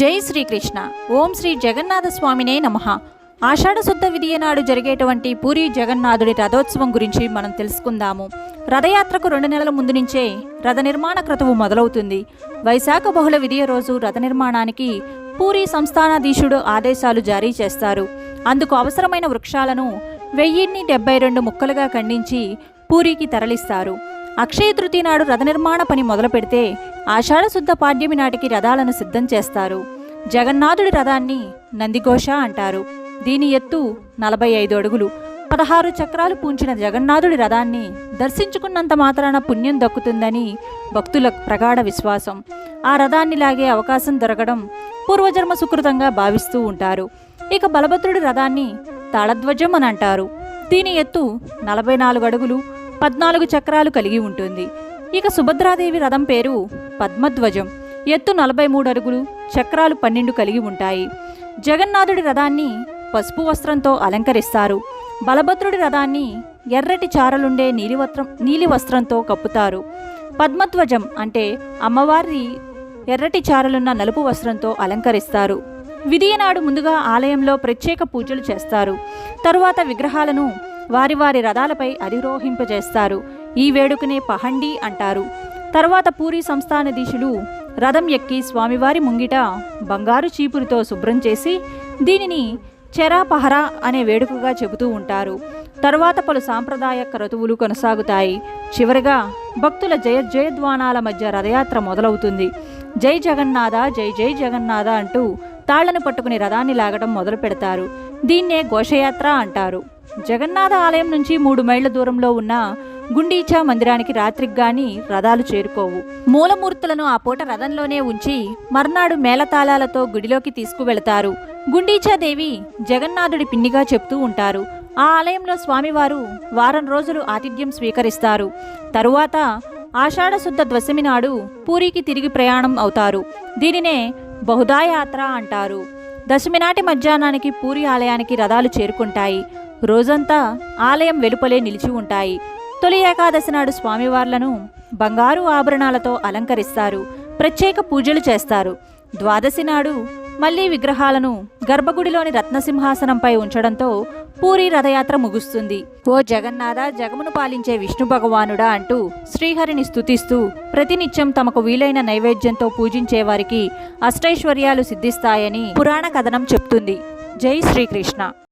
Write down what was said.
జై శ్రీకృష్ణ. ఓం శ్రీ జగన్నాథ స్వామినే నమ. ఆషాఢ శుద్ధ విధియ నాడు జరిగేటువంటి పూరి జగన్నాథుడి రథోత్సవం గురించి మనం తెలుసుకుందాము. రథయాత్రకు రెండు నెలల ముందు నుంచే రథ నిర్మాణ క్రతువు మొదలవుతుంది. వైశాఖ బహుళ విధియ రోజు రథ నిర్మాణానికి పూరి సంస్థానాధీశుడు ఆదేశాలు జారీ చేస్తారు. అందుకు అవసరమైన వృక్షాలను వెయ్యిన్ని డెబ్బై రెండు ముక్కలుగా ఖండించి పూరికి తరలిస్తారు. అక్షయ తృతీయ నాడు రథ నిర్మాణ పని మొదలు పెడితే ఆషాఢ శుద్ధ పాడ్యమి నాటికి రథాలను సిద్ధం చేస్తారు. జగన్నాథుడి రథాన్ని నందిఘోష అంటారు. దీని ఎత్తు నలభై ఐదు అడుగులు. పదహారు చక్రాలు పూంచిన జగన్నాథుడి రథాన్ని దర్శించుకున్నంత మాత్రాన పుణ్యం దక్కుతుందని భక్తుల ప్రగాఢ విశ్వాసం. ఆ రథాన్ని లాగే అవకాశం దొరకడం పూర్వజన్మ సుకృతంగా భావిస్తూ ఉంటారు. ఇక బలభద్రుడి రథాన్ని తాళధ్వజం అని అంటారు. దీని ఎత్తు నలభై నాలుగు అడుగులు పద్నాలుగు చక్రాలు కలిగి ఉంటుంది. ఇక సుభద్రాదేవి రథం పేరు పద్మధ్వజం. ఎత్తు నలభై మూడు అడుగులు చక్రాలు పన్నెండు కలిగి ఉంటాయి. జగన్నాథుడి రథాన్ని పసుపు వస్త్రంతో అలంకరిస్తారు. బలభద్రుడి రథాన్ని ఎర్రటి చారలుండే నీలి వస్త్రం నీలి వస్త్రంతో కప్పుతారు. పద్మధ్వజం అంటే అమ్మవారి ఎర్రటి చారలున్న నలుపు వస్త్రంతో అలంకరిస్తారు. విధియనాడు ముందుగా ఆలయంలో ప్రత్యేక పూజలు చేస్తారు. తరువాత విగ్రహాలను వారి వారి రథాలపై అధిరోహింపజేస్తారు. ఈ వేడుకనే పహండి అంటారు. తర్వాత పూరి సంస్థానాధీశులు రథం ఎక్కి స్వామివారి ముంగిట బంగారు చీపురుతో శుభ్రం చేసి దీనిని చెరాపహరా అనే వేడుకగా చెబుతూ ఉంటారు. తరువాత పలు సాంప్రదాయ క్రతువులు కొనసాగుతాయి. చివరిగా భక్తుల జయ జయధ్వానాల మధ్య రథయాత్ర మొదలవుతుంది. జై జగన్నాథ జై జై జగన్నాథ అంటూ తాళ్ళను పట్టుకుని రథాన్ని లాగడం మొదలు పెడతారు. దీన్నే ఘోషయాత్ర అంటారు. జగన్నాథ ఆలయం నుంచి మూడు మైళ్ళ దూరంలో ఉన్న గుండీచా మందిరానికి రాత్రికి గాని రథాలు చేరుకోవు. మూలమూర్తులను ఆ పూట రథంలోనే ఉంచి మర్నాడు మేళతాళాలతో గుడిలోకి తీసుకువెళతారు. గుండీచాదేవి జగన్నాథుడి పిన్నిగా చెప్తూ ఉంటారు. ఆ ఆలయంలో స్వామివారు వారం రోజులు ఆతిథ్యం స్వీకరిస్తారు. తరువాత ఆషాఢశుద్ధ దశమి నాడు పూరికి తిరిగి ప్రయాణం అవుతారు. దీనినే బహుదాయాత్ర అంటారు. దశమి నాటి మధ్యాహ్నానికి పూరి ఆలయానికి రథాలు చేరుకుంటాయి. రోజంతా ఆలయం వెలుపలే నిలిచి ఉంటాయి. తొలి ఏకాదశి నాడు స్వామివార్లను బంగారు ఆభరణాలతో అలంకరిస్తారు ప్రత్యేక పూజలు చేస్తారు. ద్వాదశి నాడు మళ్ళీ విగ్రహాలను గర్భగుడిలోని రత్నసింహాసనంపై ఉంచడంతో పూరి రథయాత్ర ముగుస్తుంది. ఓ జగన్నాథ జగమును పాలించే విష్ణు భగవానుడా అంటూ శ్రీహరిని స్తుతిస్తూ ప్రతినిత్యం తమకు వీలైన నైవేద్యంతో పూజించే వారికి అష్టైశ్వర్యాలు సిద్ధిస్తాయని పురాణ కథనం చెప్తుంది. జై శ్రీకృష్ణ.